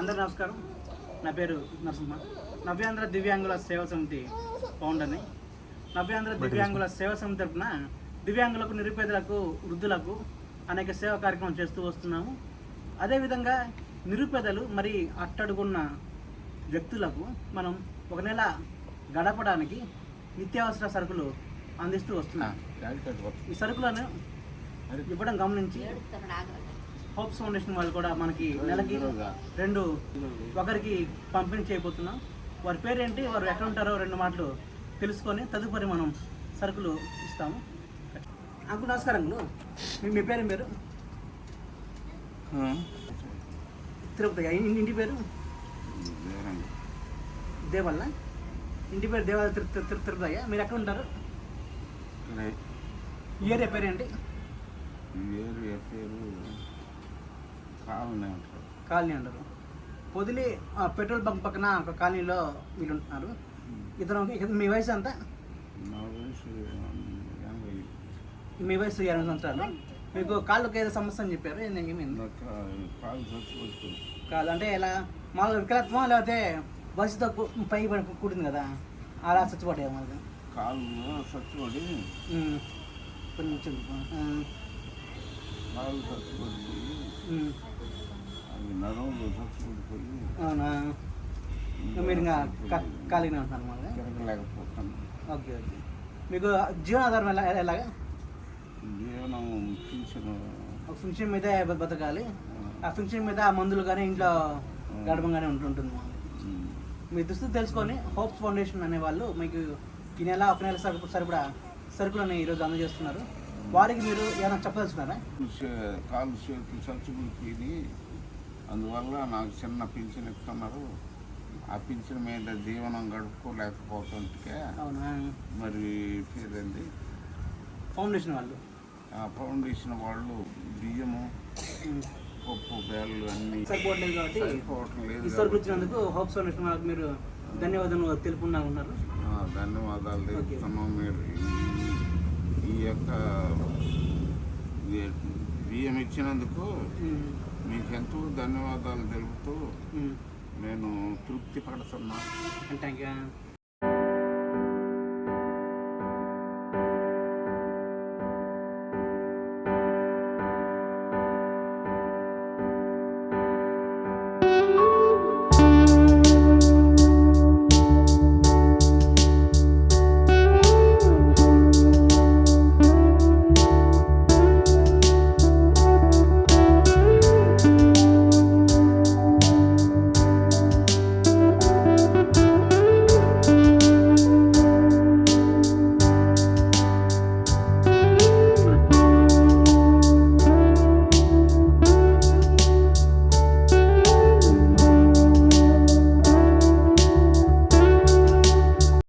అందరూ నమస్కారం. నా పేరు నరసింహ. నవ్యాంధ్ర దివ్యాంగుల సేవా సమితి ఫౌండర్ని నవ్యాంధ్ర దివ్యాంగుల సేవా సమితి తరపున దివ్యాంగులకు నిరుపేదలకు వృద్ధులకు అనేక సేవా కార్యక్రమం చేస్తూ వస్తున్నాము. అదేవిధంగా నిరుపేదలు మరి అట్టడుగున్న వ్యక్తులకు మనం ఒక నెల గడపడానికి నిత్యావసర సరుకులు అందిస్తూ వస్తున్నాం. ఈ సరుకులను ఇవ్వడం గమనించి హోప్స్ ఫౌండేషన్ వాళ్ళు కూడా మనకి నెలకి రెండు ఒకరికి పంపిణీ చేయబోతున్నాం. వారి పేరేంటి వారు ఎక్కడ ఉంటారో రెండు మాటలు తెలుసుకొని తదుపరి మనం సరుకులు ఇస్తాము. అంకుల్ నమస్కారం అంకుల్. మీ పేరు పేరు? తిరుపతి ఇంటి పేరు? దేవల్ల. ఇంటి పేరు దేవాల తిరు తిరు తిరుపతి మీరు ఎక్కడ ఉంటారు? ఏరియా పేరేంటి? పేరు ఉంటారు కాలనీ అంటారు పొదిలి ఆ, పెట్రోల్ బంక్ పక్కన ఒక కాలనీలో వీళ్ళు ఉంటున్నారు. ఇతను మీ వయసు ఎంత? నా వయసు ఎనభై మీ వయసు ఇరవై సంవత్సరాలు. మీకు కాళ్ళకి ఏదో సమస్య అని చెప్పారు ఏమైంది కాలు చచ్చిపోతుంది కాదు అంటే ఇలా మామూలుగా వికలత్వమా లేకపోతే వయసుతో పై పడి కూడింది కదా? అలా చచ్చిపోతాయి మాకు చచ్చిపోయి కొంచెం చచ్చిపోయి అవునా? మీరు ఇంకా ఉంటున్నారు మామూలుగా తిరగలేకపోతాను ఓకే ఓకే. మీకు జీవనాధారం ఎలా ఎలాగా? జీవనం పింఛను ఒక ఫంక్షన్ మీద బతకాలి. ఆ. ఫంక్షన్ మీద ఆ మందులు కానీ ఇంట్లో గడపంగానే ఉంటుంటుంది. మీ దుస్తులు తెలుసుకొని హోప్స్ ఫౌండేషన్ అనే వాళ్ళు మీకు ఈ నెల ఒక నెల సరుకు సరిపడా సరుకులను ఈరోజు అందజేస్తున్నారు. వారికి మీరు ఏమైనా చెప్పదలుచున్నారా కాలు చేతులు చచ్చిపోయి అందువల్ల నాకు చిన్న పింఛన్ ఇస్తున్నారు. ఆ పింఛన్ మీద జీవనం గడుపుకోలేకపోతుంటే మరి పేరండి ఫౌండేషన్ వాళ్ళు. ఆ ఫౌండేషన్ వాళ్ళు బియ్యము. పప్పు బేళ్ళు అన్నీ సరిపోవట్లేదు కాబట్టి సరిపోవటం లేదు హోప్స్ ఫౌండేషన్ వాళ్ళకి మీరు ధన్యవాదాలు ఉన్నారు ధన్యవాదాలు. తెలుపుతున్నాం. మీరు ఈ- యొక్క బియ్యం ఇచ్చినందుకు. మీకు ఎంతో ధన్యవాదాలు తెలుపుతూ. నేను తృప్తి పడుతున్నా యూ